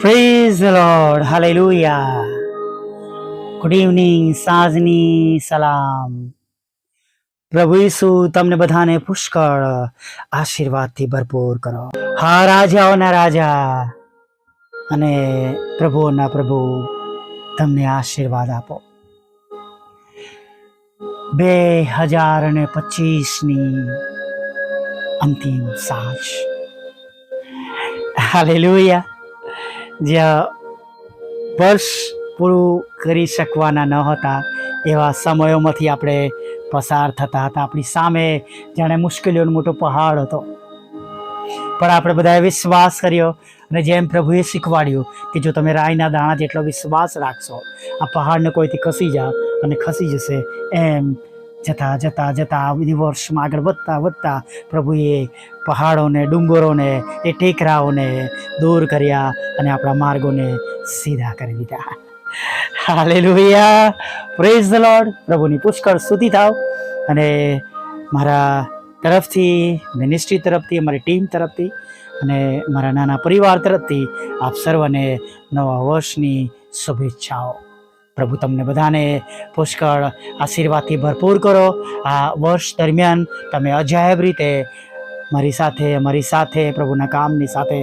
Praise Lord hallelujah good evening સાંજની સલામ પ્રભુ ઈસુ, તમને બધાને પુષ્કળ આશીર્વાદથી ભરપૂર કરો. હા રાજાઓના રાજા. અને પ્રભુઓના પ્રભુ, તમને આશીર્વાદ આપો. બે હજાર અને પચીસની અંતિમ સાંજ. હાલેલુયા જ્યાં વર્ષ પૂરું કરી શકવાના ન હતા, એવા સમયોમાંથી આપણે પસાર થતા હતા. આપણી સામે જાણે મુશ્કેલીઓનો મોટો પહાડ હતો. પણ આપણે બધાએ વિશ્વાસ કર્યો અને જેમ પ્રભુએ શીખવાડ્યું કે જો તમે રાઈના દાણા જેટલો વિશ્વાસ રાખશો, આ પહાડને કોઈથી ખસી જા અને ખસી જશે એમ જતા જતા જતા વર્ષમાં આગળ વધતા વધતા પ્રભુએ પહાડોને, ડુંગરોને, એ ટેકરાઓને દૂર કર્યા અને આપણા માર્ગોને સીધા કરી દીધા. હાલેલુયા. પ્રેઝ ધ લોર્ડ પ્રભુની પુષ્કળ સ્તુતિ થાવ. અને મારા તરફથી મિનિસ્ટ્રી તરફથી, અમારી ટીમ તરફથી અને મારા નાના પરિવાર તરફથી આપ સર્વને નવા વર્ષની શુભેચ્છાઓ. પ્રભુ તમને બધાને પુષ્કળ આશીર્વાદથી ભરપૂર કરો. આ વર્ષ દરમિયાન તમે અજાયબ રીતે મારી સાથે, અમારી સાથે, પ્રભુના કામની સાથે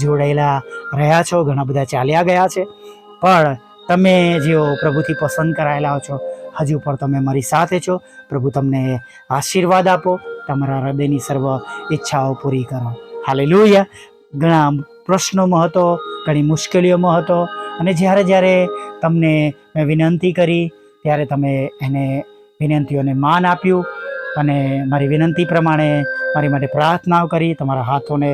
જોડાયેલા રહ્યા છો. ઘણા બધા ચાલ્યા ગયા છે. પણ તમે જેઓ પ્રભુથી પસંદ કરાયેલા છો, હજુ પણ તમે મારી સાથે છો. પ્રભુ તમને આશીર્વાદ આપો. તમારા હૃદયની સર્વ ઈચ્છાઓ પૂરી કરો. હાલે ઘણા પ્રશ્નોમાં હતો ઘણી મુશ્કેલીઓમાં હતો અને જ્યારે જ્યારે તમને મેં વિનંતી કરી, ત્યારે તમે એને વિનંતીઓને માન આપ્યું અને મારી વિનંતી પ્રમાણે મારી માટે પ્રાર્થનાઓ કરી, તમારા હાથોને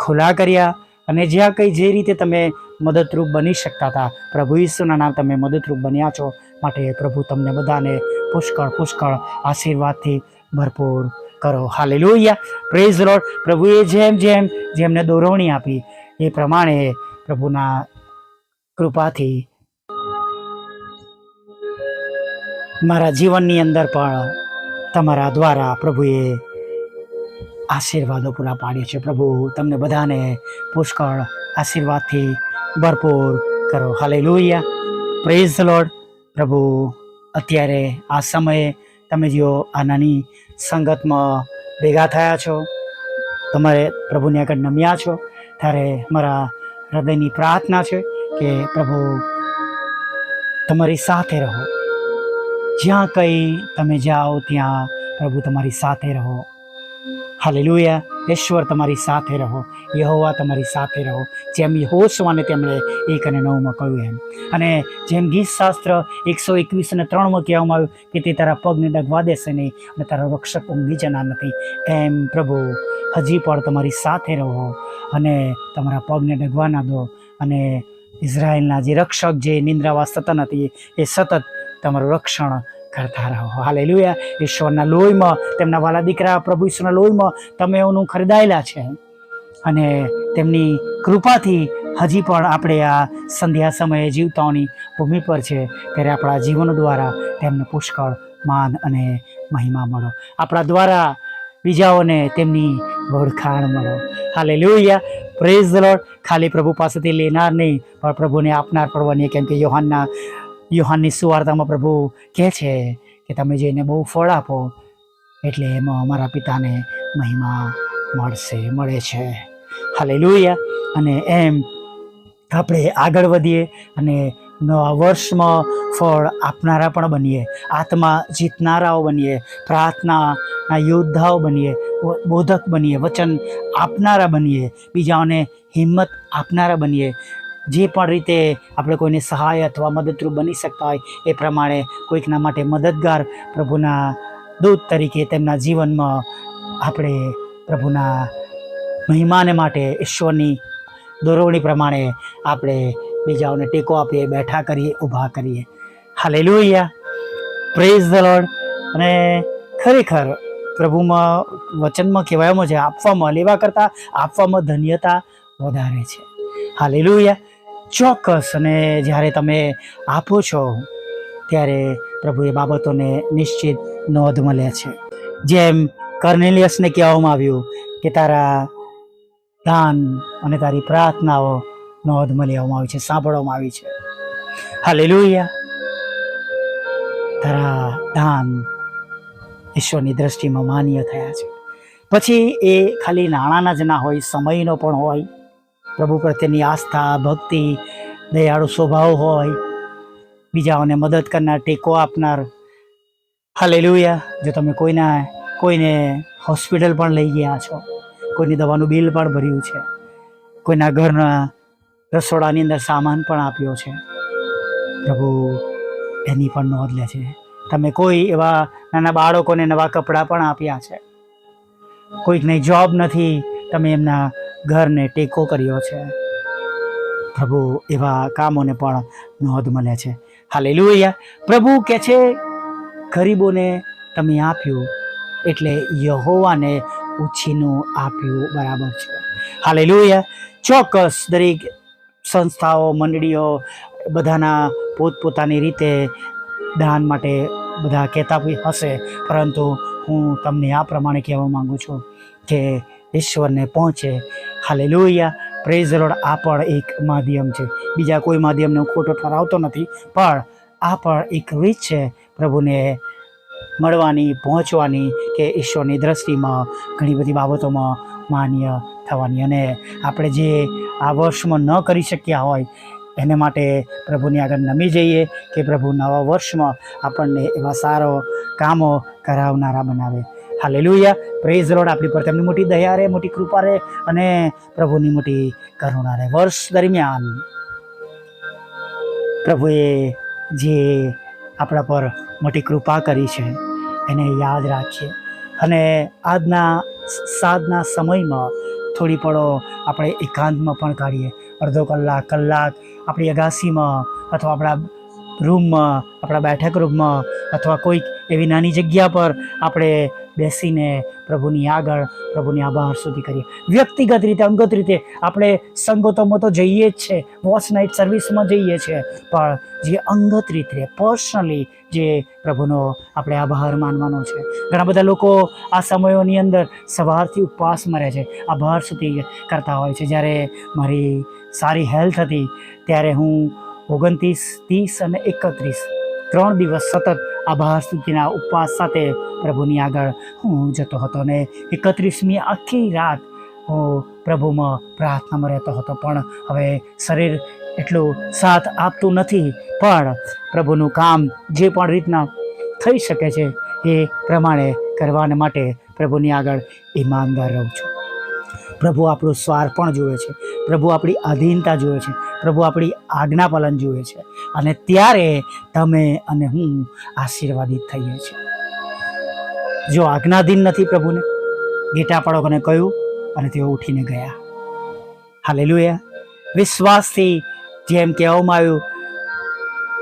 ખુલ્લા કર્યા અને જ્યાં કંઈ જે રીતે તમે મદદરૂપ બની શકતા હતા, પ્રભુ ઈસુના નામ તમે મદદરૂપ બન્યા છો માટે પ્રભુ તમને બધાને પુષ્કળ પુષ્કળ આશીર્વાદથી ભરપૂર કરો. હાલે લોહિયા પ્રેઝ લોડ પ્રભુએ જેમ જેમ જેમને દોરવણી આપી, એ પ્રમાણે પ્રભુના કૃપાથી. મારા જીવનની અંદર પણ તમારા દ્વારા પ્રભુએ આશીર્વાદો પૂરા પાડ્યા છે. પ્રભુ, તમને બધાને પુષ્કળ આશીર્વાદથી ભરપૂર કરો. હાલે લોહિયા પ્રેઝ લોડ પ્રભુ, અત્યારે આ સમયે તમે જો આ નાની સંગતમાં ભેગા થયા છો, તમારે પ્રભુને આગળ નમ્યા છો, ત્યારે મારા હૃદયની પ્રાર્થના છે કે પ્રભુ, તમારી સાથે રહો. જ્યાં કંઈ તમે જાઓ, ત્યાં પ્રભુ તમારી સાથે રહો. હાલેલુયા. ઈશ્વર તમારી સાથે રહો. યહોવા તમારી સાથે રહો. જેમ યહોશવાને તેમણે એક અને નવમાં કહ્યું એમ. અને જેમ ગીત શાસ્ત્ર એકસો એકવીસ અને ત્રણમાં કહેવામાં આવ્યું કે તે તારા પગને ડગવા દેશે નહીં અને તારા રક્ષક ઊંઘી જનાર નથી. એમ પ્રભુ, હજી પણ તમારી સાથે રહો અને તમારા પગને ડગવા ના દો અને ઇઝરાયલના જે રક્ષક જે નિંદ્રાવાસ સતત નથી, એ સતત તમારું રક્ષણ કરતા રહો. હાલે ઈશ્વરના લોહીમાં તેમના વાલા દીકરા પ્રભુ ઈશ્વરના લોહીમાં તમે એનું ખરીદાયેલા છે. અને તેમની કૃપાથી હજી પણ આપણે આ સંધ્યા સમયે જીવતાઓની ભૂમિ પર છે, ત્યારે આપણા જીવન દ્વારા તેમને પુષ્કળ માન અને મહિમા મળો. આપણા દ્વારા બીજાઓને તેમની ઓળખાણ મળો. હાલે લોહિયા પ્રેઝ લોડ ખાલી પ્રભુ પાસેથી લેનાર નહીં, પણ પ્રભુને આપનાર પણ બનીએ કેમ કે યોહાનના, યોહાનની સુવાર્તામાં પ્રભુ કહે છે કે તમે જઈને બહુ ફળ આપો, એટલે એમાં અમારા પિતાને મહિમા મળશે, મળે છે. હાલે અને એમ આપણે આગળ વધીએ અને નવા વર્ષમાં ફળ આપનારા પણ બનીએ, આત્મા જીતનારાઓ બનીએ, પ્રાર્થનાના યોદ્ધાઓ બનીએ બોધક બનીએ, વચન આપનારા બનીએ, બીજાઓને હિંમત આપનારા બનીએ. જે પણ રીતે આપણે કોઈને સહાય અથવા મદદરૂપ બની શકતા હોય, એ પ્રમાણે કોઈકના માટે મદદગાર પ્રભુના દૂત તરીકે તેમના જીવનમાં આપણે પ્રભુના મહિમાને માટે, ઈશ્વરની દોરવણી પ્રમાણે આપણે બીજાઓને ટેકો આપીએ, બેઠા કરીએ, ઊભા કરીએ. હાલે લોહિયા પ્રેઝ ધ લોર્ડ અને ખરેખર પ્રભુમાં વચનમાં કહેવાયમાં છે, આપવામાં, લેવા કરતાં આપવામાં ધન્યતા વધારે છે. હાલે લોહિયા ચોક્કસ, અને જ્યારે તમે આપો છો, ત્યારે પ્રભુ એ બાબતોને નિશ્ચિત નોંધ મળે છે. જેમ કર્નેલિયસને કહેવામાં આવ્યું કે તારા દાન અને તારી પ્રાર્થનાઓ નોંધ લેવામાં આવી છે, સાંભળવામાં આવી છે. હાલેલુયા. તારા દાન ઈશ્વરની દ્રષ્ટિમાં માન્ય થયા છે. પછી એ ખાલી નાણાંના જ ના હોય, સમયનો પણ હોય. પ્રભુ પ્રત્યેની આસ્થા, ભક્તિ, દયાળુ સ્વભાવ હોય. બીજાઓને મદદ કરનાર, ટેકો આપનાર. હાલેલુયા. જો તમે કોઈના, કોઈને હોસ્પિટલ પણ લઈ ગયા છો, કોઈની દવાનું બિલ પણ ભર્યું છે, કોઈના ઘરના રસોડાની અંદર સામાન પણ આપ્યો છે. પ્રભુ, એની પણ નોંધ લે છે. તમે કોઈ એવા નાના બાળકોને નવા કપડાં પણ આપ્યા છે. કોઈકને જોબ નથી, તમે એમના ઘરને ટેકો કર્યો છે. પ્રભુ, એવા કામોને પણ નોંધ મળે છે. હાલે હાલેલુયા. પ્રભુ કે છે, ગરીબોને તમે આપ્યું, એટલે યહોવાને ઉછીનું આપ્યું. બરાબર છે. હાલેલુયા. ચોક્કસ દરેક સંસ્થાઓ, મંડળીઓ બધાના પોતપોતાની રીતે દાન માટે બધા કહેતા બી હશે. પરંતુ હું તમને આ પ્રમાણે કહેવા માગું છું કે ઈશ્વરને પહોંચે. હાલે લોહિયા પ્રેઝ રોડ આ પણ એક માધ્યમ છે. બીજા કોઈ માધ્યમને હું ખોટો ઠરાવતો નથી, પણ આ પણ એક રીત છે પ્રભુને મળવાની, પહોંચવાની કે ઈશ્વરની દ્રષ્ટિમાં ઘણી બધી બાબતોમાં માન્ય થવાની. અને આપણે જે આ વર્ષમાં ન કરી શક્યા હોય, એને માટે પ્રભુની આગળ નમી જઈએ કે પ્રભુ નવા વર્ષમાં આપણને એવા સારો કામો કરાવનારા બનાવે. હાલેલુયા. પ્રેઝ રોડ આપણી પર તેમની મોટી દયા રહે, મોટી કૃપા રહે અને પ્રભુની મોટી કરુણા રહે. વર્ષ દરમિયાન પ્રભુએ જે આપણા પર મોટી કૃપા કરી છે, એને યાદ રાખીએ. અને આજના સાંજના સમયમાં થોડી પળો આપણે એકાંતમાં પણ કાઢીએ. અડધો કલાક કલાક આપણી અગાસીમાં અથવા આપણા રૂમમાં આપણા બેઠક રૂમમાં અથવા કોઈક એવી નાની જગ્યા પર આપણે બેસીને પ્રભુની આગળ, પ્રભુની આભાર સુધી કરીએ. વ્યક્તિગત રીતે, અંગત રીતે આપણે સંગતોમાં તો જઈએ જ છે, વોચ નાઇટ સર્વિસમાં જઈએ છીએ પણ જે અંગત રીતે, પર્સનલી જે પ્રભુનો આપણે આભાર માનવાનો છે. ઘણા બધા લોકો આ સમયોની અંદર સવારથી ઉપવાસમાં રહે છે આભાર સુધી કરતા હોય છે. જ્યારે મારી સારી હેલ્થ હતી, ત્યારે હું ઓગણત્રીસ, ત્રીસ અને એકત્રીસ, ત્રણ દિવસ સતત આભાર સુધીના ઉપવાસ સાથે પ્રભુની આગળ હું જતો હતો ને એકત્રીસમી આખી રાત હું પ્રભુમાં પ્રાર્થનામાં રહેતો હતો. પણ હવે શરીર એટલું સાથ આપતું નથી, પણ પ્રભુનું કામ જે પણ રીતના થઈ શકે છે એ પ્રમાણે કરવાને માટે પ્રભુની આગળ ઈમાનદાર રહું છું. પ્રભુ આપણું સ્વાર પણ જુએ છે. પ્રભુ આપણી આધીનતા જુએ છે. પ્રભુ આપણી આજ્ઞા પાલન જુએ છે. અને ત્યારે તમે અને હું આશીર્વાદિત થઈએ છીએ. જો આજ્ઞાધીન નથી પ્રભુને, ગીટા પડોને કહ્યું અને તેઓ ઉઠીને ગયા. હાલેલુયા. વિશ્વાસથી જેમ કહેવામાં આવ્યું,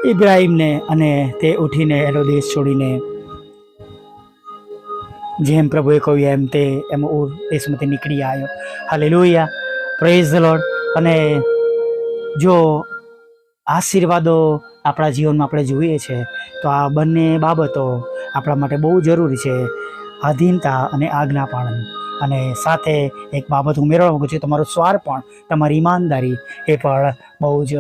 ઇબ્રાહીમને અને તે ઉઠીને એનો દેશ છોડીને જેમ પ્રભુએ કહ્યું એમ તે એમ ઉર દેશમાંથી નીકળી આવ્યો. હાલે લોહિયા પ્રેઝ લોડ અને જો આશીર્વાદો આપણા જીવનમાં આપણે જોઈએ છે, તો આ બંને બાબતો આપણા માટે બહુ જરૂરી છે. આધીનતા અને આજ્ઞા પાળન અને સાથે એક બાબત ઉમેરવા માગું છું, તમારો સ્વાર પણ તમારી ઈમાનદારી એ પણ બહુ જ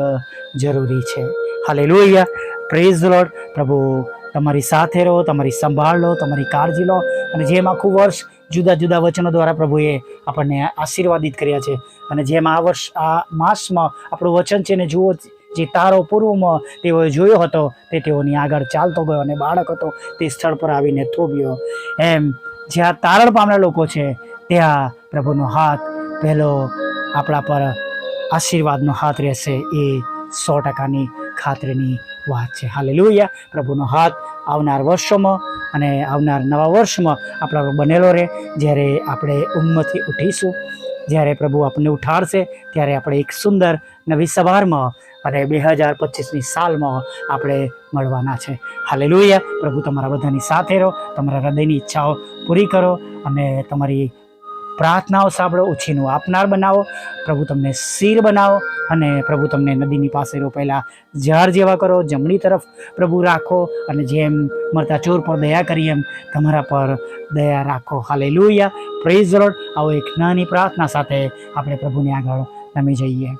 જરૂરી છે. હાલે લોહિયા પ્રેઝ લોડ પ્રભુ, તમારી સાથે રહો, તમારી સંભાળ લો, તમારી કાળજી લો. અને જેમ આખું વર્ષ જુદા જુદા વચનો દ્વારા પ્રભુએ આપણને આશીર્વાદિત કર્યા છે અને જેમ આ વર્ષ, આ માસમાં આપણું વચન છે ને જુઓ જે તારો પૂર્વમાં તેઓએ જોયો હતો, તે તેઓની આગળ ચાલતો ગયો અને બાળક હતો, તે સ્થળ પર આવીને થોભ્યો. એમ જ્યાં તારણ પામનાર લોકો છે ત્યાં પ્રભુનો હાથ પહેલો આપણા પર આશીર્વાદનો હાથ રહેશે એ સો ટકાની ખાતરીની વાત છે. હાલે પ્રભુનો હાથ આવનાર વર્ષોમાં અને આવનાર નવા વર્ષમાં આપણા બનેલો રહે. જ્યારે આપણે ઉમ્મથી ઉઠીશું, જ્યારે પ્રભુ આપણને ઉઠાડશે, ત્યારે આપણે એક સુંદર નવી સવારમાં અને બે હજાર પચીસની સાલમાં આપણે મળવાના છે. હાલે પ્રભુ તમારા બધાની સાથે રહો, તમારા હૃદયની ઈચ્છાઓ પૂરી કરો અને તમારી પ્રાર્થનાઓ સાંભળો, ઉછીનું આપનાર બનાવો. પ્રભુ તમને શિર બનાવો અને પ્રભુ તમને નદીની પાસે રોપેલા ઝાડ જેવા કરો. જમણી તરફ પ્રભુ રાખો અને જેમ મરતા ચોર પર દયા કરી એમ તમારા પર દયા રાખો. હાલે લુયા પ્રેઝ રોડ આવો એક નાની પ્રાર્થના સાથે આપણે પ્રભુને આગળ નમી જઈએ.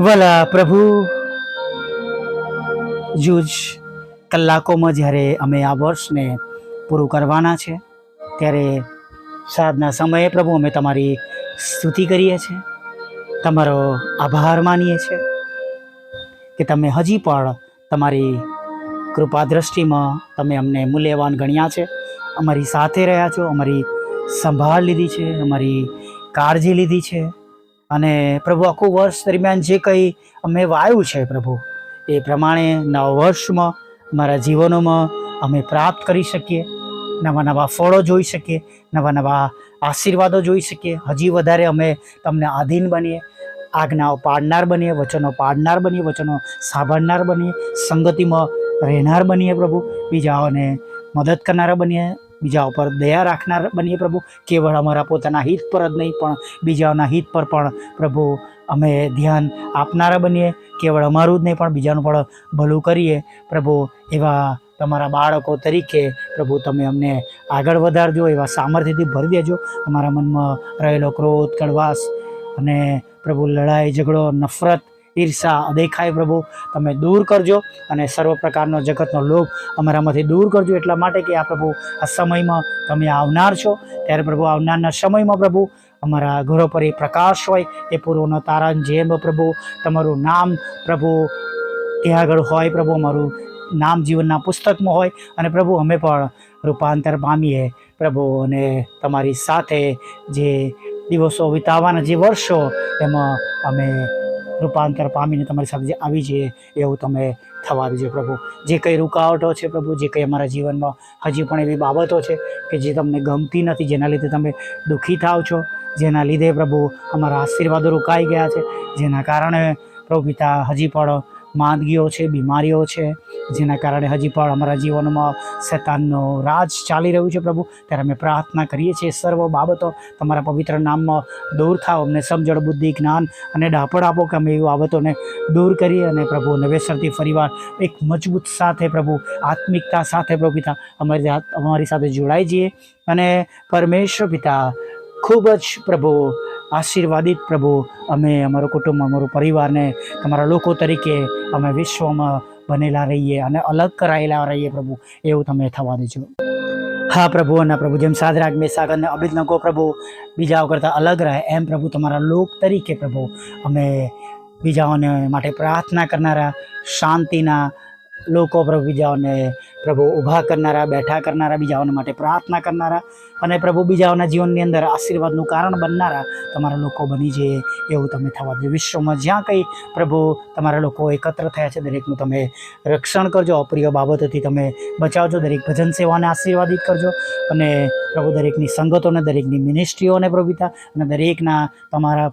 વલા પ્રભુ, જૂજ કલાકોમાં જ્યારે અમે આ વર્ષને પૂરું કરવાના છે ત્યારે સાંજના સમયે પ્રભુ અમે તમારી સ્તુતિ કરીએ છીએ. તમારો આભાર માનીએ છીએ કે તમે હજી પણ તમારી કૃપા દ્રષ્ટિમાં તમે અમને મૂલ્યવાન ગણ્યા છે. અમારી સાથે રહ્યા છો, અમારી સંભાળ લીધી છે, અમારી કાળજી લીધી છે. અને પ્રભુ, આખું વર્ષ દરમિયાન જે કંઈ અમે વાવ્યું છે પ્રભુ, એ પ્રમાણે નવ વર્ષમાં, અમારા જીવનોમાં અમે પ્રાપ્ત કરી શકીએ. નવા નવા ફળો જોઈ શકીએ, નવા નવા આશીર્વાદો જોઈ શકીએ. હજી વધારે અમે તમને આધીન બનીએ, આજ્ઞાઓ પાડનાર બનીએ, વચનો પાડનાર બનીએ, વચનો સાંભળનાર બનીએ, સંગતિમાં રહેનાર બનીએ પ્રભુ. બીજાઓને મદદ કરનારા બનીએ, બીજા ઉપર દયા રાખનાર બનીએ પ્રભુ. કેવળ અમારા પોતાના હિત પર જ નહીં, પણ બીજાઓના હિત પર પણ પ્રભુ અમે ધ્યાન આપનારા બનીએ. કેવળ અમારું જ નહીં, પણ બીજાનું પણ ભલું કરીએ. પ્રભુ એવા તમારા બાળકો તરીકે પ્રભુ તમે અમને આગળ વધારજો, એવા સામર્થ્યથી ભરી દેજો. અમારા મનમાં રહેલો ક્રોધ, કડવાશ અને પ્રભુ લડાઈ, ઝઘડો, નફરત, ઈર્ષા અદેખાય પ્રભુ. તમે દૂર કરજો અને સર્વ પ્રકારનો જગતનો લોભ અમારામાંથી દૂર કરજો. એટલા માટે કે આ પ્રભુ, આ સમયમાં તમે આવનાર છો. ત્યારે પ્રભુ, આવનારના સમયમાં પ્રભુ, અમારા ઘરો પર એ પ્રકાશ હોય, એ પૂર્વનો તારા જેમ પ્રભુ. તમારું નામ પ્રભુ ત્યાં આગળ હોય પ્રભુ. અમારું નામ જીવનના પુસ્તકમાં હોય અને પ્રભુ અમે પણ રૂપાંતર પામીએ. પ્રભુ અને તમારી સાથે જે દિવસો વિતાવવાના જે વર્ષો, એમાં અમે રૂપાંતર પામીને તમારી સાથે આવી જઈએ, એવું તમે થવા દેજો પ્રભુ. જે કંઈ રૂકાવટો છે પ્રભુ, જે કંઈ અમારા જીવનમાં હજી પણ એવી બાબતો છે કે જે તમને ગમતી નથી, જેના લીધે તમે દુઃખી થાવ છો, જેના લીધે પ્રભુ અમારા આશીર્વાદો રોકાઈ ગયા છે, જેના કારણે પ્રભુ પિતા હજી પણ માંદગીઓ છે, બીમારીઓ છે, જેના કારણે હજી પણ અમારા જીવનમાં શેતાનનો રાજ ચાલી રહ્યું છે પ્રભુ. ત્યારે અમે પ્રાર્થના કરીએ છીએ સર્વ બાબતો તમારા પવિત્ર નામમાં દૂર થાવ અમને સમજણ, બુદ્ધિ, જ્ઞાન અને ડાપડ આપો કે અમે એવી બાબતોને દૂર કરીએ અને પ્રભુ, નવેસરથી ફરીવાર એક મજબૂત સાથે પ્રભુ, આત્મિકતા સાથે પ્રભુ પિતા, અમારી અમારી સાથે જોડાઈ જઈએ અને પરમેશ્વર પિતા ખૂબ જ પ્રભુ, આશીર્વાદિત પ્રભુ. અમે અમારું કુટુંબ, અમારું પરિવારને, તમારા લોકો તરીકે અમે વિશ્વમાં બનેલા રહીએ અને અલગ કરાયેલા રહીએ પ્રભુ. એવું તમે થવા દેજો. હા પ્રભુ, અને પ્રભુ જેમ સાદરાગ મેસાગર અને અભિજ્ઞકો પ્રભુ, બીજાઓ કરતાં અલગ રહે, એમ પ્રભુ તમારા લોક તરીકે પ્રભુ. અમે બીજાઓને માટે પ્રાર્થના કરનારા શાંતિના લોકો પ્રભુ, બીજાઓને પ્રભુ ઊભા કરનારા, બેઠા કરનારા, બીજાઓને માટે પ્રાર્થના કરનારા અને પ્રભુ બીજાઓના જીવનની અંદર આશીર્વાદનું કારણ બનનારા તમારા લોકો બની જઈએ એવું તમે થવા દે વિશ્વમાં જ્યાં કંઈ પ્રભુ તમારા લોકો એકત્ર થયા છે, દરેકનું તમે રક્ષણ કરજો. અપ્રિય બાબતોથી તમે બચાવજો. દરેક ભજન સેવાને આશીર્વાદિત કરજો અને પ્રભુ દરેકની સંગતોને, દરેકની મિનિસ્ટ્રીઓને પ્રભુતા અને દરેકના તમારા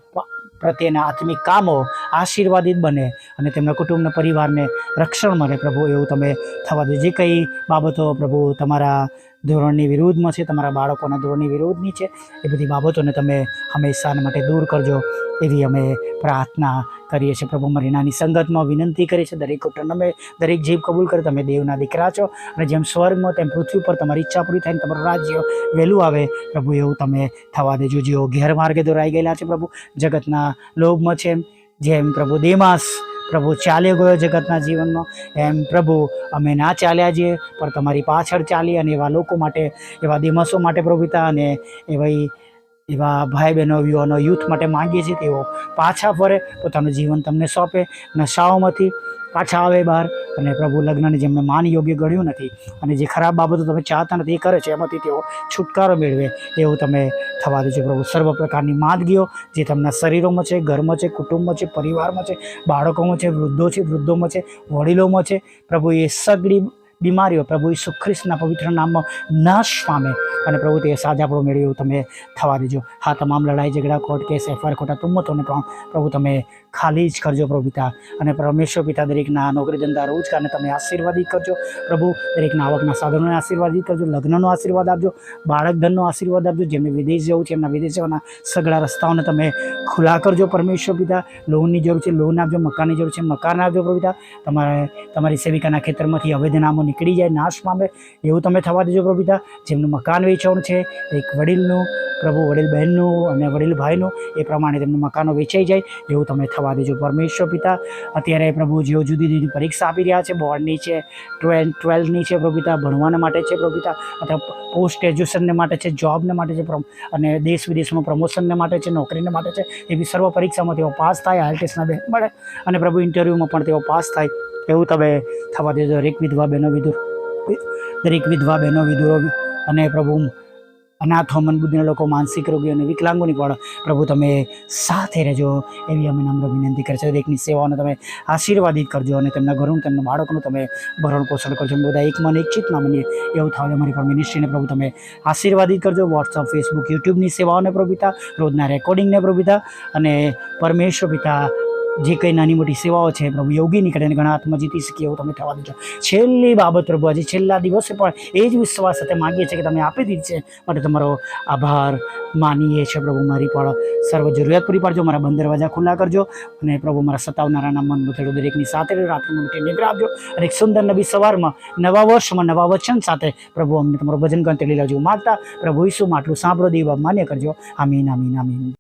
પ્રત્યેના આત્મિક કામો આશીર્વાદિત બને અને તેમના કુટુંબના પરિવારને રક્ષણ મળે પ્રભુ, એવું તમે થવા દો. જે કંઈ બાબતો પ્રભુ તમારા ધોરણની વિરુદ્ધમાં છે, તમારા બાળકોના ધોરણની વિરુદ્ધની છે, એ બધી બાબતોને તમે હંમેશા માટે દૂર કરજો, એવી અમે પ્રાર્થના કરીએ છીએ. પ્રભુ મારી નાની સંગતમાં વિનંતી કરીએ છીએ, દરેક અમે દરેક જીવ કબૂલ કરે, તમે દેવના દીકરા છો અને જેમ સ્વર્ગમાં, તેમ પૃથ્વી પર તમારી ઈચ્છા પૂરી થાય તમારું રાજ્ય વહેલું આવે, પ્રભુ એવું તમે થવા દેજો. જેઓ ગેરમાર્ગે દોરાઈ ગયેલા છે પ્રભુ, જગતના લોભમાં છે જેમ પ્રભુ દેમાસ પ્રભુ ચાલ્યો ગયો જગતના જીવનમાં. એમ પ્રભુ, અમે ના ચાલ્યા છીએ, પણ તમારી પાછળ ચાલી અને એવા લોકો માટે, એવા દિમસો માટે પ્રભુતા અને એવા એવા ભાઈ બહેનો યુવાનો, યુથ માટે માંગીએ છીએ તેઓ પાછા ફરે, પોતાનું જીવન તમને સોંપે નશાઓમાંથી પાછા આવે બહાર. અને પ્રભુ લગ્નને જેમને માન યોગ્ય ગણ્યું નથી અને જે ખરાબ બાબતો તમે ચાહતા નથી એ કરે છે, એમાંથી તેઓ છુટકારો મેળવે. એવું તમે થવા દેજો પ્રભુ. સર્વ પ્રકારની માદગીઓ જે તેમના શરીરોમાં છે, ઘરમાં છે, કુટુંબમાં છે, પરિવારમાં છે, બાળકોમાં છે, વૃદ્ધો છે, વૃદ્ધોમાં છે, વડીલોમાં છે, પ્રભુ એ સગડી બીમારીઓ, પ્રભુ ઈસુ ખ્રિસ્તના પવિત્ર નામમાં નાશ પામે અને પ્રભુ તે સાજાપણું મેળવે એવું તમે થવા દેજો. હા, તમામ લડાઈ, ઝઘડા, કોર્ટ કેસ, એફઆઈઆર, ખોટા તુમ્મતોને પણ પ્રભુ તમે ખાલી જ કરજો પ્રભુ પિતા. અને પરમેશ્વર પિતા દરેકના નોકરી ધંધા, રોજગારને તમે આશીર્વાદિત કરજો. પ્રભુ દરેકના આવકના સાધનોને આશીર્વાદિત કરજો, લગ્નનો આશીર્વાદ આપજો બાળક ધનનો આશીર્વાદ આપજો, જેમને વિદેશ જવું છે, એમના વિદેશ જવાના સગળા રસ્તાઓને તમે ખુલ્લા કરજો પરમેશ્વર પિતા. લોનની જરૂર છે, લોન આપજો, મકાનની જરૂર છે, મકાન આપજો પ્રભુ પિતા. તમારે તમારી સેવિકાના ખેતરમાંથી અવૈધ નીકળી જાય નાશ પામે, એવું તમે થવા દેજો પ્રભુ પિતા જેમનું મકાન વેચવાનું છે, એક વડીલનું, પ્રભુ વડીલ બહેનનું અને વડીલ ભાઈનું, એ પ્રમાણે તેમનું મકાનો વેચાઈ જાય, એવું તમે થવા દેજો પરમેશ્વર પિતા. અત્યારે પ્રભુ જેઓ જુદી જુદી પરીક્ષા આપી રહ્યા છે, બોર્ડની છે, ટ્વેલ, ટ્વેલ્થની છે પ્રભુ પિતા ભણવાના માટે છે પ્રભુ પિતા અથવા પોસ્ટ ગ્રેજ્યુએશનને માટે છે, જોબને માટે છે અને દેશ વિદેશમાં પ્રમોશનને માટે છે, નોકરીને માટે છે, એવી સર્વ પરીક્ષામાં તેઓ પાસ થાય આઈએલટીએસના બે મળે, અને પ્રભુ ઇન્ટરવ્યૂમાં પણ તેઓ પાસ થાય. એવું તમે થવા દેજો, દરેક વિધવા બહેનો વિધુર. દરેક વિધવા બહેનો વિધુરો અને પ્રભુ, અનાથો મનબુદ્ધિના લોકો, માનસિક રોગીઓ અને વિકલાંગોની પણ પ્રભુ તમે સાથે રહેજો એવી અમે નમ્ર વિનંતી કરીશું દરેકની સેવાઓને તમે આશીર્વાદિત કરજો અને તેમના ઘરનું, તેમના બાળકોનું તમે ભરણ પોષણ કરજો. બધા એક મન એક ચિત્તના બનીએ. એવું થાય અમારી પણ મિનિસ્ટ્રીને પ્રભુ તમે આશીર્વાદિત કરજો. વોટ્સઅપ ફેસબુક યુટ્યુબની સેવાઓને પ્રભુ પિતા, રોજના રેકોર્ડિંગને પ્રભુ પિતા અને પરમેશ્વર પિતા જે કંઈ નાની મોટી સેવાઓ છે, પ્રભુ યોગી નીકળે અને ઘણા હાથમાં જીતી શકીએ એવું તમે થવા દેજો છેલ્લી બાબત પ્રભુ, આજે છેલ્લા દિવસે પણ એ જ વિશ્વાસ સાથે માગીએ છીએ કે તમે આપી દીધી છે. માટે તમારો આભાર માનીએ છીએ પ્રભુ મારી પણ સર્વ જરૂરિયાત પૂરી પાડજો. મારા બંધ દરવાજા ખુલ્લા કરજો અને પ્રભુ મારા સતાવનારાના મન બથેડો દરેકની સાથે રાત્રિ મોટી નિદ્રા આપજો. અને એક સુંદર નવી સવારમાં, નવા વર્ષમાં, નવા વચન સાથે પ્રભુ અમને તમારું ભજન ગણ તેડી લાવજો માગતા પ્રભુ ઈસુ માટલું સાંભળો, દેવા માન્ય કરજો. આમીન આમીન આમીન.